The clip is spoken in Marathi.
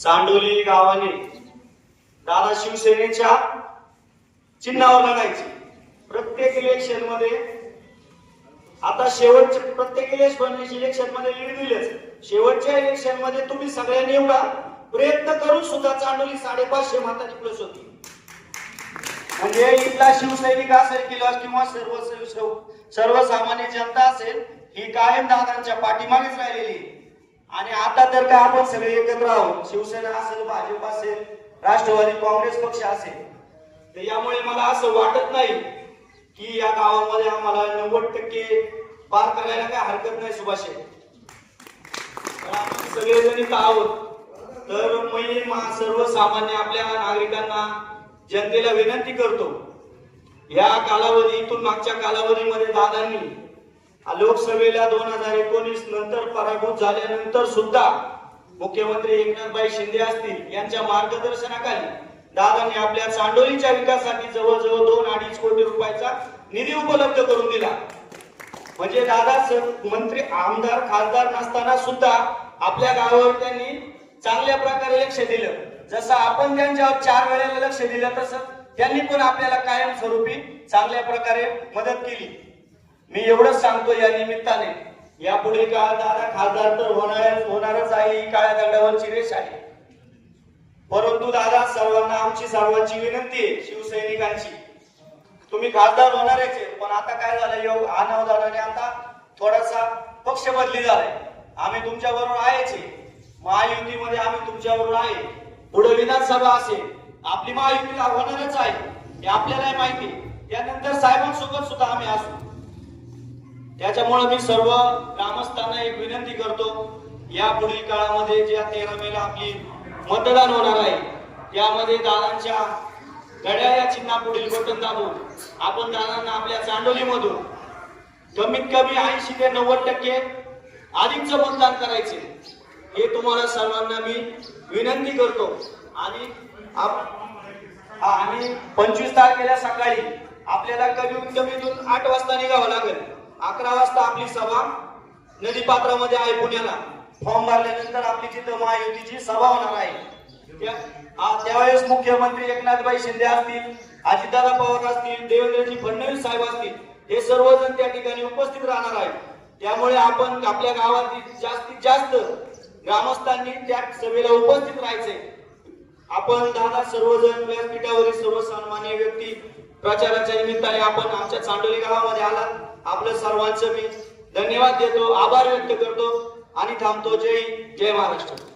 चांडोली गावाने दादा शिवसेनेच्या चिन्हावर लढायची. प्रत्येक इलेक्शनमध्ये आता शेवटच्या प्रत्येक इलेक्शन इलेक्शनमध्ये लीड दिलेच. शेवटच्या इलेक्शनमध्ये तुम्ही सगळ्यांनी एवढा प्रयत्न करून सुद्धा चांडोली साडेपाचशे मताची प्लस होती म्हणजे इथला शिवसैनिक असेल किंवा किंवा सर्व सर्वसामान्य जनता असेल ही कायम दादांच्या पाठीमागेच राहिलेली आणि आता तर काय आपण सगळे एकत्र आहोत. शिवसेना असेल भाजप असेल राष्ट्रवादी काँग्रेस पक्ष असेल. तर यामुळे मला असं वाटत नाही की या गावामध्ये आम्हाला नव्वद टक्के पार करायला काय हरकत नाही सुभाषे तर आपण सगळेजण इथं आहोत. तर मी मा- सर्वसामान्य आपल्या नागरिकांना जनतेला विनंती करतो या कालावधीतून मागच्या कालावधीमध्ये दादांनी लोकसभेला दोन हजार एकोणीस नंतर पराभूत झाल्यानंतर सुद्धा मुख्यमंत्री एकनाथभाई शिंदे असतील यांच्या मार्गदर्शनाखाली दादांनी आपल्या चांडोलीच्या विकासासाठी जवळजवळ दोन अडीच कोटी रुपयाचा निधी उपलब्ध करून दिला. म्हणजे दादा मंत्री आमदार खासदार नसताना सुद्धा आपल्या गावावर त्यांनी चांगल्या प्रकारे लक्ष दिलं. जसं आपण त्यांच्यावर चार वेळेला लक्ष दिलं तसं त्यांनी पण आपल्याला कायमस्वरूपी चांगल्या प्रकारे मदत केली. मी एवढंच सांगतो या निमित्ताने. यापुढे काळ दादा खासदार तर होणार होणारच आहे ही काळ्या दंडावरची रेष आहे. परंतु दादा सर्वांना आमची सर्वांची विनंती आहे शिवसैनिकांची. तुम्ही खासदार होणारच आहे पण आता काय झालं योग अनावधानाने आता थोडासा पक्ष बदली झालाय. आम्ही तुमच्या बरोबर आहेच आहे. महायुतीमध्ये आम्ही तुमच्या बरोबर आहे. पुढे विधानसभा असेल आपली महायुती होणारच आहे. हे आपल्याला माहिती आहे. त्यानंतर साहेबांसोबत सुद्धा आम्ही असू. त्याच्यामुळे मी सर्व ग्रामस्थांना एक विनंती करतो या पुढील काळामध्ये ज्या तेरा मेला आपली मतदान होणार आहे त्यामध्ये दादांच्या गड्या या चिन्हा पुढील बटन दाबून आपण दादांना आपल्या चांडोलीमधून कमीत कमी ऐंशी ते नव्वद टक्के अधिकचं मतदान करायचे. हे तुम्हाला सर्वांना मी विनंती करतो. आणि आप- आणि पंचवीस तारखेला सकाळी आपल्याला कमीत कमी आठ वाजता निघावं लागेल. अकरा वाजता आपली सभा नदी पात्रामध्ये आहे पुण्याला. फॉर्म भरल्यानंतर आपली तिथं महायुतीची सभा होणार आहे त्यावेळेस मुख्यमंत्री एकनाथभाई शिंदे असतील अजितदादा पवार असतील देवेंद्रजी फडणवीस साहेब असतील हे सर्वजण त्या ठिकाणी उपस्थित राहणार आहेत. त्यामुळे आपण आपल्या गावातील जास्तीत जास्त ग्रामस्थांनी त्या सभेला उपस्थित राहायचे आपण दादा सर्वजण व्यासपीठावरील सर्वसामान्य व्यक्ती प्रचाराच्या निमित्ताने आपण आमच्या चांडोली गावामध्ये आला आपलं सर्वांचं मी धन्यवाद देतो आभार व्यक्त करतो आणि थांबतो. जय जय महाराष्ट्र.